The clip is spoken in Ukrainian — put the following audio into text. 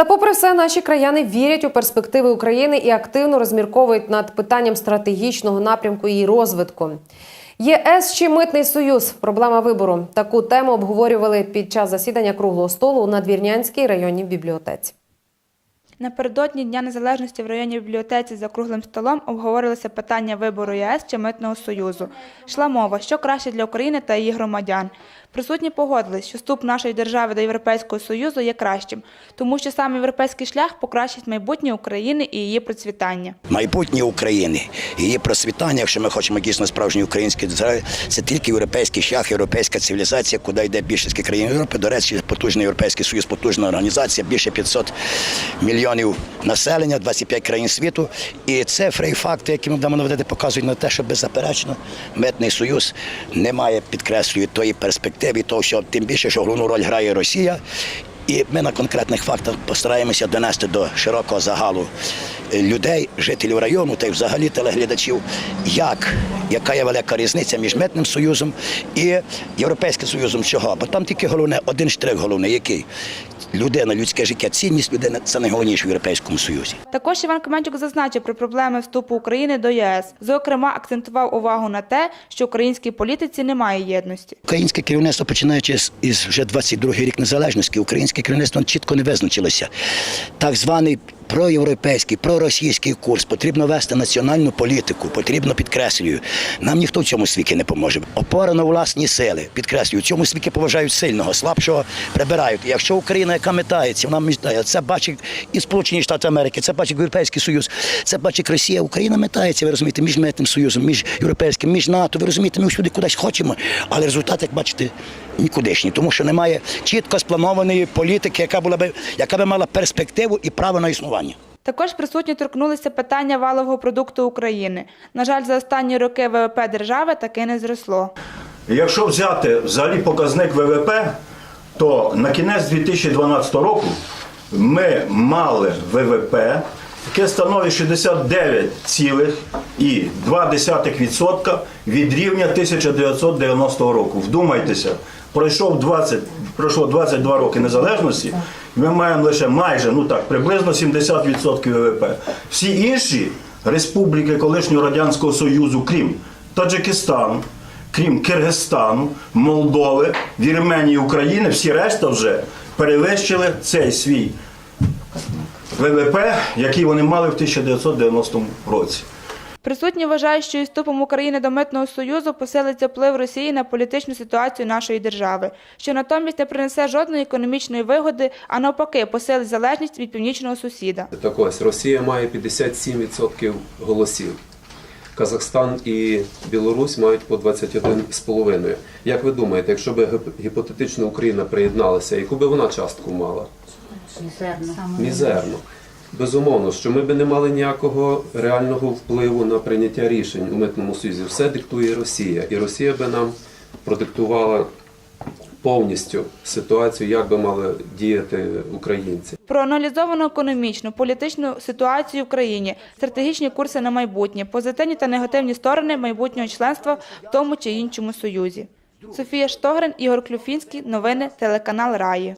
Та, попри все, наші краяни вірять у перспективи України і активно розмірковують над питанням стратегічного напрямку її розвитку. ЄС чи митний союз проблема вибору. Таку тему обговорювали під час засідання круглого столу у надвірнянській районній бібліотеці. Напередодні Дня Незалежності в районній бібліотеці за круглим столом обговорилося питання вибору ЄС чи Митного Союзу. Йшла мова, що краще для України та її громадян. Присутні погодились, що вступ нашої держави до Європейського Союзу є кращим, тому що саме європейський шлях покращить майбутнє України і її процвітання. майбутнє України, її просвітання, якщо ми хочемо дійсно справжньої української держави, це тільки європейський шлях, європейська цивілізація, куди йде більшість країн Європи. До речі, потужний європейський союз, потужна організація, більше 500 мільйонів населення, 25 країн світу. І це і факти, які ми будемо наводити, показують на те, що беззаперечно митний союз не має підкреслює тої перспективи, того, що тим більше, що головну роль грає Росія. І ми на конкретних фактах постараємося донести до широкого загалу людей, жителів району та й взагалі телеглядачів, як, яка є велика різниця між митним союзом і Європейським Союзом. Чого? Бо там тільки головне, один штрих головний, який людина, людське життя, цінність людини це найголовніше в Європейському Союзі. Також Іван Каменчук зазначив про проблеми вступу України до ЄС. Зокрема, акцентував увагу на те, що українській політиці немає єдності. Українське керівництво, починаючи з із вже 22-й рік незалежності, українське керівництво чітко не визначилося. Так званий проєвропейський, проросійський курс потрібно вести національну політику, потрібно підкреслюю. Нам ніхто в цьому світі не поможе. Опора на власні сили. Підкреслюю, в цьому світі поважають сильного, слабшого прибирають. Якщо Україна, яка метається, вона метає, це бачить і Сполучені Штати Америки, це бачить Європейський Союз, це бачить Росія. Україна метається, ви розумієте, між митним союзом, між європейським, між НАТО. Ви розумієте, ми всюди кудись хочемо, але результат, як бачите, нікудишній, тому що немає чітко спланованої політики, яка була би, яка би мала перспективу і право на існування. Також присутні торкнулися питання валового продукту України. На жаль, за останні роки ВВП держави таки не зросло. Якщо взяти взагалі показник ВВП, то на кінець 2012 року ми мали ВВП, яке становить 69,2% від рівня 1990 року. Вдумайтеся, пройшов 20, пройшло 22 роки незалежності, ми маємо лише майже, ну так, приблизно 70% ВВП. Всі інші республіки колишнього Радянського Союзу, крім Таджикистану, крім Киргизстану, Молдови, Вірменії, України, всі решта вже перевищили цей свій ВВП, який вони мали в 1990 році. Присутні вважають, що із вступом України до Митного Союзу посилиться вплив Росії на політичну ситуацію нашої держави, що натомість не принесе жодної економічної вигоди, а навпаки посилить залежність від північного сусіда. Так ось Росія має 57% голосів. Казахстан і Білорусь мають по 21,5. Як ви думаєте, якщо б гіп- гіпотетично Україна приєдналася, яку би вона частку мала? Мізерно. Мізерно. Безумовно, що ми би не мали ніякого реального впливу на прийняття рішень у митному союзі. Все диктує Росія, і Росія би нам продиктувала повністю ситуацію, як би мали діяти українці. Проаналізовано економічну, політичну ситуацію в країні, стратегічні курси на майбутнє, позитивні та негативні сторони майбутнього членства в тому чи іншому союзі. Софія Штогрин, Ігор Клюфінський. Новини телеканал Раї.